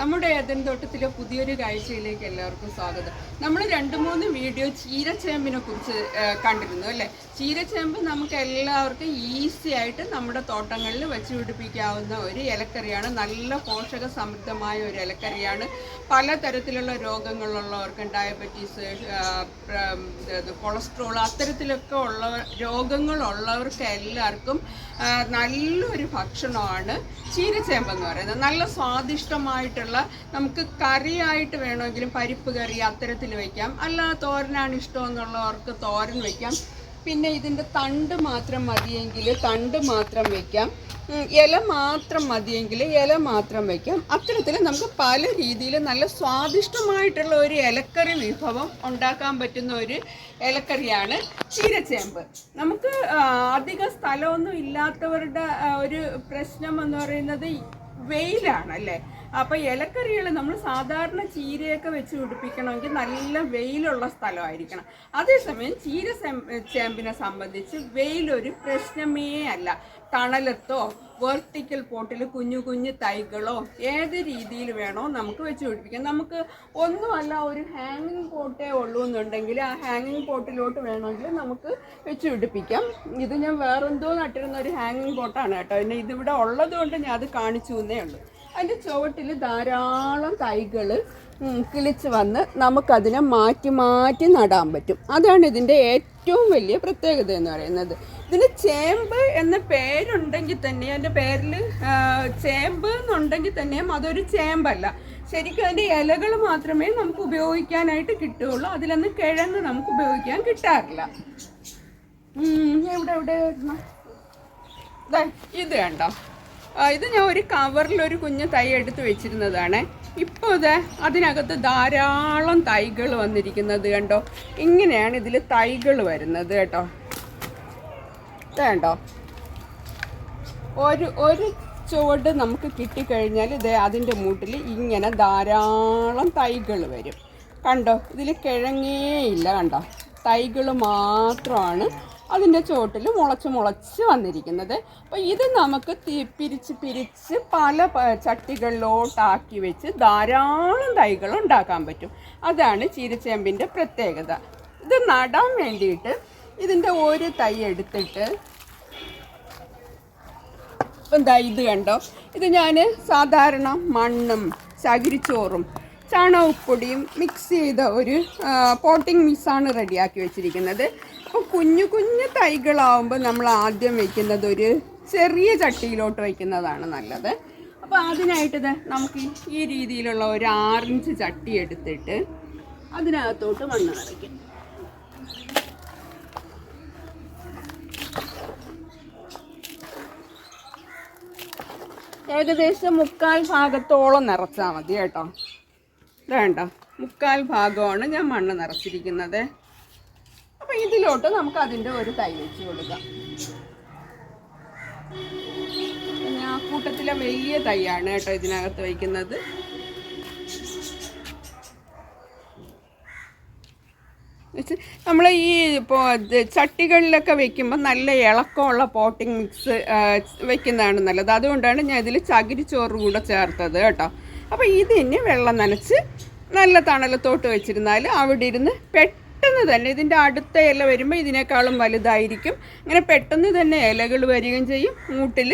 നമ്മുടെ ഏതൻ തോട്ടത്തിലെ പുതിയൊരു കാഴ്ചയിലേക്ക് എല്ലാവർക്കും സ്വാഗതം. നമ്മൾ രണ്ട് മൂന്ന് വീഡിയോ ചീരച്ചേമ്പിനെ കുറിച്ച് കണ്ടിരുന്നു അല്ലേ? ചീരച്ചേമ്പ് നമുക്ക് എല്ലാവർക്കും ഈസി ആയിട്ട് നമ്മുടെ തോട്ടങ്ങളിൽ വെച്ച് പിടിപ്പിക്കാവുന്ന ഒരു ഇലക്കറിയാണ്. നല്ല പോഷക സമൃദ്ധമായ ഒരു ഇലക്കറിയാണ്. പലതരത്തിലുള്ള രോഗങ്ങളുള്ളവർക്ക് ഡയബറ്റീസ് കൊളസ്ട്രോൾ അത്തരത്തിലൊക്കെ ഉള്ള രോഗങ്ങളുള്ളവർക്ക് എല്ലാവർക്കും നല്ലൊരു ഭക്ഷണമാണ് ചീരച്ചേമ്പ് എന്ന് പറയുന്നത്. നല്ല സ്വാദിഷ്ടമായിട്ടുള്ള നമുക്ക് കറിയായിട്ട് വേണമെങ്കിലും പരിപ്പ് കറി അത്തരത്തിൽ വയ്ക്കാം അല്ല തോരനാണ് ഇഷ്ടം എന്നുള്ളവർക്ക് തോരൻ വയ്ക്കാം പിന്നെ ഇതിന്റെ തണ്ട് മാത്രം മതിയെങ്കിൽ തണ്ട് മാത്രം വയ്ക്കാം ഇല മാത്രം മതിയെങ്കിൽ ഇല മാത്രം വയ്ക്കാം അത്തരത്തിൽ നമുക്ക് പല രീതിയിൽ നല്ല സ്വാദിഷ്ടമായിട്ടുള്ള ഒരു ഇലക്കറി വിഭവം ഉണ്ടാക്കാൻ പറ്റുന്ന ഒരു ഇലക്കറിയാണ് ചീരച്ചേമ്പ്. നമുക്ക് അധിക സ്ഥലമൊന്നും ഇല്ലാത്തവരുടെ ഒരു പ്രശ്നം എന്ന് പറയുന്നത് വെയിലാണ് അല്ലേ? അപ്പൊ ഇലക്കറികൾ നമ്മൾ സാധാരണ ചീരയൊക്കെ വെച്ച് പിടിപ്പിക്കണമെങ്കിൽ നല്ല വെയിലുള്ള സ്ഥലമായിരിക്കണം. അതേസമയം ചീര ചേമ്പിനെ സംബന്ധിച്ച് വെയിലൊരു പ്രശ്നമേ അല്ല. തണലത്തോ വെർട്ടിക്കൽ പോട്ടിൽ കുഞ്ഞു കുഞ്ഞു തൈകളോ ഏത് രീതിയിൽ വേണോ നമുക്ക് വെച്ച് പിടിപ്പിക്കാം. നമുക്ക് ഒന്നുമല്ല ഒരു ഹാങ്ങിങ് പോട്ടേ ഉള്ളൂ എന്നുണ്ടെങ്കിൽ ആ ഹാങ്ങിങ് പോട്ടിലോട്ട് വേണമെങ്കിൽ നമുക്ക് വെച്ച് പിടിപ്പിക്കാം. ഇത് ഞാൻ വേറെന്തോ നട്ടിരുന്ന ഒരു ഹാങ്ങിങ് പോട്ടാണ് കേട്ടോ. പിന്നെ ഇതിവിടെ ഉള്ളതുകൊണ്ട് ഞാൻ അത് കാണിച്ചു എന്നേ ഉള്ളൂ. അതിന്റെ ചുവട്ടിൽ ധാരാളം തൈകൾ കിളിച്ച് വന്ന് നമുക്കതിനെ മാറ്റി മാറ്റി നടാൻ പറ്റും. അതാണ് ഇതിന്റെ ഏറ്റവും വലിയ പ്രത്യേകത എന്ന് പറയുന്നത്. ഇതിന് ചേമ്പ് എന്ന പേരുണ്ടെങ്കിൽ തന്നെ അതിന്റെ പേരിൽ ചേമ്പ് എന്നുണ്ടെങ്കിൽ തന്നെയും അതൊരു ചേമ്പല്ല. ശരിക്കും അതിന്റെ ഇലകൾ മാത്രമേ നമുക്ക് ഉപയോഗിക്കാനായിട്ട് കിട്ടുകയുള്ളൂ. അതിലൊന്നും കിഴങ്ങ് നമുക്ക് ഉപയോഗിക്കാൻ കിട്ടാറില്ല. എവിടെ എവിടെ ഇത് കണ്ടോ? ഇത് ഞാൻ ഒരു കവറിൽ ഒരു കുഞ്ഞു തൈ എടുത്ത് വെച്ചിരുന്നതാണ്. ഇപ്പോൾ ഇത് അതിനകത്ത് ധാരാളം തൈകൾ വന്നിരിക്കുന്നത് കണ്ടോ? ഇങ്ങനെയാണ് ഇതിൽ തൈകൾ വരുന്നത് കേട്ടോ. വേണ്ടോ ഒരു ഒരു ചുവട് നമുക്ക് കിട്ടിക്കഴിഞ്ഞാൽ ഇത് അതിന്റെ മൂട്ടിൽ ഇങ്ങനെ ധാരാളം തൈകൾ വരും. കണ്ടോ? ഇതിൽ കിഴങ്ങേ ഇല്ല കണ്ടോ? തൈകൾ മാത്രമാണ് അതിന്റെ ചോട്ടിൽ മുളച്ച് മുളച്ച് വന്നിരിക്കുന്നത്. അപ്പോൾ ഇത് നമുക്ക് പിരിച്ച് പിരിച്ച് പല ചട്ടികളിലോട്ടാക്കി വെച്ച് ധാരാളം തൈകൾ ഉണ്ടാക്കാൻ പറ്റും. അതാണ് ചീരച്ചേമ്പിന്റെ പ്രത്യേകത. ഇത് നടാൻ വേണ്ടിയിട്ട് ഇതിന്റെ ഒരു തൈ എടുത്തിട്ട് എന്താ ഇത് കണ്ടോ? ഇത് ഞാൻ സാധാരണ മണ്ണും ചകിരിച്ചോറും ചാണകപ്പൊടിയും മിക്സ് ചെയ്ത ഒരു പോട്ടിംഗ് മിക്സാണ് റെഡിയാക്കി വെച്ചിരിക്കുന്നത്. അപ്പോൾ കുഞ്ഞു കുഞ്ഞു തൈകളാവുമ്പോൾ നമ്മൾ ആദ്യം വയ്ക്കുന്നത് ഒരു ചെറിയ ചട്ടിയിലോട്ട് വയ്ക്കുന്നതാണ് നല്ലത്. അപ്പോൾ അതിനായിട്ട് നമുക്ക് ഈ രീതിയിലുള്ള ഒരു ആറിഞ്ച് ചട്ടി എടുത്തിട്ട് അതിനകത്തോട്ട് മണ്ണ് നിറയ്ക്കും. ഏകദേശം മുക്കാൽ ഭാഗത്തോളം നിറച്ചാൽ മതി കേട്ടോ. വേണ്ട മുക്കാൽ ഭാഗമാണ് ഞാൻ മണ്ണ് നിറച്ചിരിക്കുന്നത്. അപ്പം ഇതിലോട്ട് നമുക്ക് അതിന്റെ ഒരു തൈ വെച്ച് കൊടുക്കാം. ആ കൂട്ടത്തിലെ വലിയ തൈയാണ് കേട്ടോ ഇതിനകത്ത് വയ്ക്കുന്നത്. നമ്മൾ ഈ ഇപ്പോൾ ചട്ടികളിലൊക്കെ വെക്കുമ്പോൾ നല്ല ഇളക്കമുള്ള പോട്ടിംഗ് മിക്സ് വെക്കുന്നതാണ് നല്ലത്. അതുകൊണ്ടാണ് ഞാൻ ഇതിൽ ചകിരിച്ചോറ് കൂടെ ചേർത്തത് കേട്ടോ. അപ്പോൾ ഇതിന് വെള്ളം നനച്ച് നല്ല തണലത്തോട്ട് വെച്ചിരുന്നാൽ അവിടെ ഇരുന്ന് പെട്ടെന്ന് തന്നെ ഇതിന്റെ അടുത്ത ഇല വരുമ്പോൾ ഇതിനേക്കാളും വലുതായിരിക്കും. ഇങ്ങനെ പെട്ടെന്ന് തന്നെ ഇലകൾ വരികയും ചെയ്യും. മൂട്ടിൽ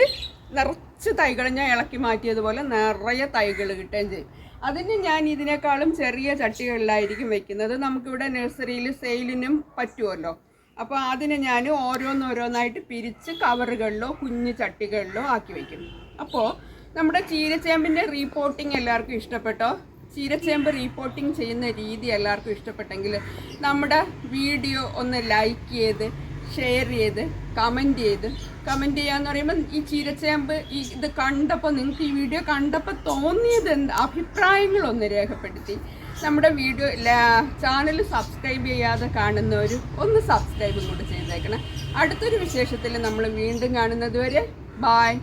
നിറച്ച് തൈകൾ ഞാൻ ഇളക്കി മാറ്റിയതുപോലെ നിറയെ തൈകൾ കിട്ടുകയും ചെയ്യും. അതിന് ഞാൻ ഇതിനേക്കാളും ചെറിയ ചട്ടികളിലായിരിക്കും വെക്കുന്നത്. നമുക്കിവിടെ നഴ്സറിയിൽ സെയിലിനും പറ്റുമല്ലോ. അപ്പോൾ അതിന് ഞാൻ ഓരോന്നോരോന്നായിട്ട് പിരിച്ച് കവറുകളിലോ കുഞ്ഞു ചട്ടികളിലോ ആക്കി വയ്ക്കും അപ്പോൾ നമ്മുടെ ചീരച്ചേമ്പിന്റെ റീപോർട്ടിംഗ് എല്ലാവർക്കും ഇഷ്ടപ്പെട്ടോ? ചീരച്ചേമ്പ് റിപ്പോർട്ടിംഗ് ചെയ്യുന്ന രീതി എല്ലാവർക്കും ഇഷ്ടപ്പെട്ടെങ്കിൽ നമ്മുടെ വീഡിയോ ഒന്ന് ലൈക്ക് ചെയ്ത് ഷെയർ ചെയ്ത് കമന്റ് ചെയ്ത്. കമന്റ് ചെയ്യാന്ന് പറയുമ്പോൾ ഈ ചീരച്ചേമ്പ് ഈ ഇത് കണ്ടപ്പോൾ നിങ്ങൾക്ക് ഈ വീഡിയോ കണ്ടപ്പോൾ തോന്നിയത് എന്ത്? അഭിപ്രായങ്ങളൊന്ന് രേഖപ്പെടുത്തി. നമ്മുടെ വീഡിയോ ചാനൽ സബ്സ്ക്രൈബ് ചെയ്യാതെ കാണുന്നവർ ഒന്ന് സബ്സ്ക്രൈബും കൂടെ ചെയ്തേക്കണം. അടുത്തൊരു വിശേഷത്തിൽ നമ്മൾ വീണ്ടും കാണുന്നത് വരെ ബായ്